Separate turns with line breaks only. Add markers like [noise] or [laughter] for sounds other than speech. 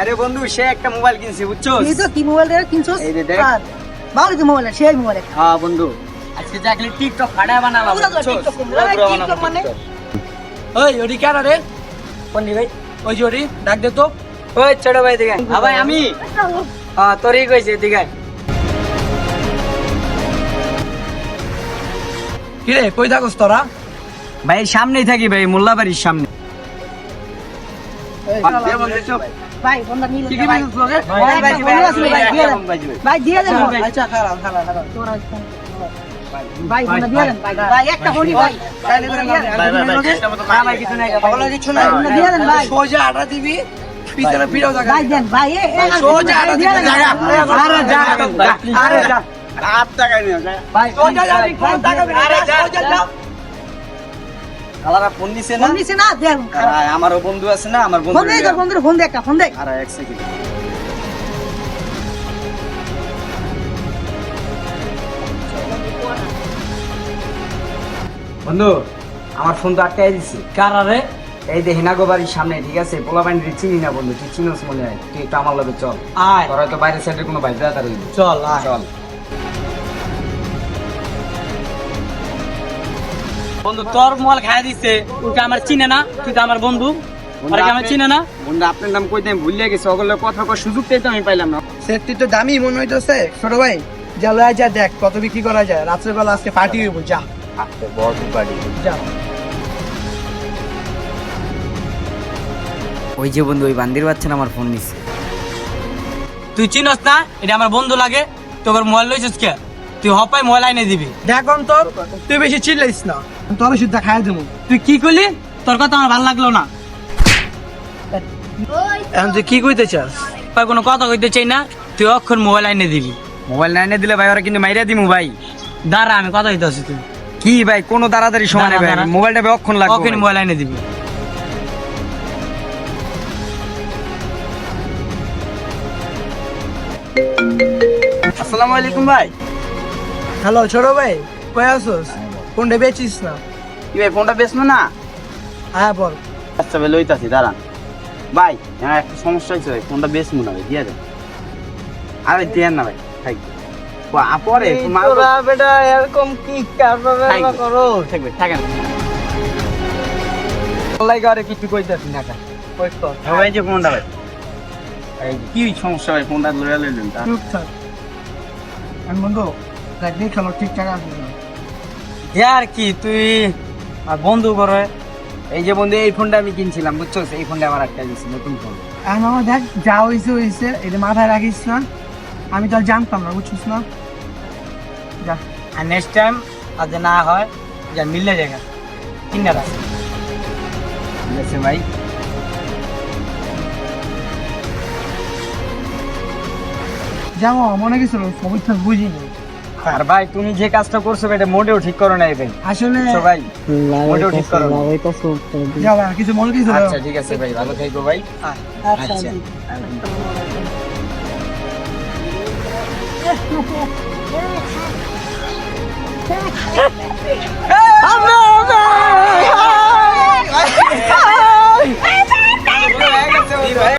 আরে বন্ধু সে একটা মোবাইল কিনছে বুঝছ
এই তো কি মোবাইল রে? কিনছস?
এই যে দেখ।
ভালো কি মোবাইল সেই মোবাইল
হ্যাঁ বন্ধু। আজকে চাকরি টিকটক ফাড়া বানালাম বুঝছ? বানাবো
মানে?
ওই ওটি কেন রে
কোন ভাই?
ওই যে ওটি ডাক দে তো।
ওই ছোট ভাই দিকে হ্যাঁ ভাই আমি। হ্যাঁ তোরই কইছে দিকে
কি রে কই থাকস তোরা?
ভাই সামনেই থাকি ভাই মোল্লাবাড়ির সামনে।
ভাই ফোনটা নিয়ে
কি কি
ভাই ভাই, ভাই, ভাই, ভাই, দিয়ে দেন। ভাই দিয়ে দেন।
আচ্ছা খারাপ খারাপ খারাপ
তোরা ফোন- ভাই ফোনটা দিয়ে দেন। ভাই ভাই একটা ফোনই ভাই।
তাইলে করে না
ভাই কিছু নাই
পাগলা কিছু নাই।
দিয়ে দেন ভাই।
সোজা আটা দিবি পিছনে পিড়াও জায়গা
ভাই দেন ভাই এ এ
সোজা আটা দিবি জায়গা
আরে যা আরে যা ভাই
সোজা যাবি কোন টাকা
আরে যা
সোজা যা
আলারা ফোন দিছে না?
ফোন দিছে না দেন
আরে আমারও বন্ধু আছে না আমার বন্ধু
ফোন দে তোর বন্ধুর ফোন দে একটা ফোন দে।
আরে এক সেকেন্ড বন্ধু আমার ফোন তো আটকাই দিছি।
কারা রে
এই যে হিনাগো বাড়ির সামনে ঠিক আছে? পোলা পানি চিনি না বন্ধু তুই চিনোস মনে হয়। তুই একটু আমার লগে চল।
আয়।
তোর হয়তো বাইরের সাইডে কোনো দাদা রইল
চল আয়।
চল।
বন্ধু তোর মোবাইল খাই দিছে। তুই আমার চিনে না তুই তো আমার বন্ধু। আর কি আমার চিনে না।
বন্ধু আপনার নাম কইতে আমি ভুলিয়ে গেছি ওগুলো কথা কর সুযোগটাই তো আমি পাইলাম না।
সেটটি তো দামি মনে হইতেছে। ছোট ভাই যা লয়া যা দেখ কত বিক্রি করা যায়। রাত্রে বেলা আজকে পার্টি হইব যা।
আচ্ছা বড় বাড়ি
যা।
ওই যে বন্ধু ওই বান্দির বাচ্চা না আমার ফোন নিচ্ছে
তুই চিনস না এটা আমার বন্ধু লাগে। তোর মোবাইল লইছিস কে? তুই হপাই মোবাইল আইনে দিবি।
দেখ তোর তুই বেশি চিল্লাইস না। তোর শুদ্ধ খাই দেবো।
তুই কি করলি তোর কথা আমার ভালো লাগল না।
এখন তুই কি কইতে চাস?
ভাই কোনো কথা কইতে চাই না। তুই অক্ষর মোবাইল আইনে দিবি।
মোবাইল না এনে দিলে ভাই ওরা কিন্তু মাইরা দিমু ভাই।
দাঁড়া আমি কথা কইতে আছি তুই
কি ভাই কোনো তাড়াতাড়ি সময় নেই ভাই। মোবাইলটা ভাই অক্ষণ লাগবে
অক্ষর মোবাইল আইনে দিবি।
আসসালামু আলাইকুম ভাই।
হ্যালো ছোট ভাই কই আসোস কোনটা বেচিস না।
কি ভাই ফোনটা বেচবো না?
হ্যাঁ বল।
আচ্ছা ভাই লইতাছি দাঁড়ান। ভাই হ্যাঁ একটা সমস্যা হয়েছে ভাই ফোনটা বেচবো না ভাই দিয়ে দেন আরে দেন না ভাই থাক। পরে
তোরা বেটা এরকম কি কারবার করো?
থাকবে থাকেন। আল্লাহ করে কিছু কইতাছি না কা
কই তো?
ভাই যে ফোনটা ভাই। কি সমস্যা ভাই ফোনটা লইয়া লইলেন তা?
চুপ থাক। আমি বন্ধু দেখ খেলো ঠিকঠাক আসবে।
আর কি তুই আর বন্ধু করে
এই যে বন্ধু এই ফোনটা আমি কিনছিলাম বুঝছ এই ফোনটা আমার একটা দিছি নতুন ফোন
এখন আমার দেখ যা হয়েছে হয়েছে এটা মাথায় রাখিস না আমি তো আর জানতাম না বুঝছিস না? যা।
আর নেক্সট টাইম আর যে না হয় যা মিললে জায়গা কিনে রাখ।
ঠিক আছে ভাই
যাব মনে কিছু সমস্যা বুঝিনি।
আর ভাই তুমি যে কাজটা করছ এটা মোটেও ঠিক করো না ভাই।
আসলে
ভাই? মোটেও ঠিক করো না
যা ভাই, কিছু মনে কিছু
আচ্ছা ঠিক আছে ভাই ভালো থাকো ভাই।
আচ্ছা
আচ্ছা। [laughs]
আমরা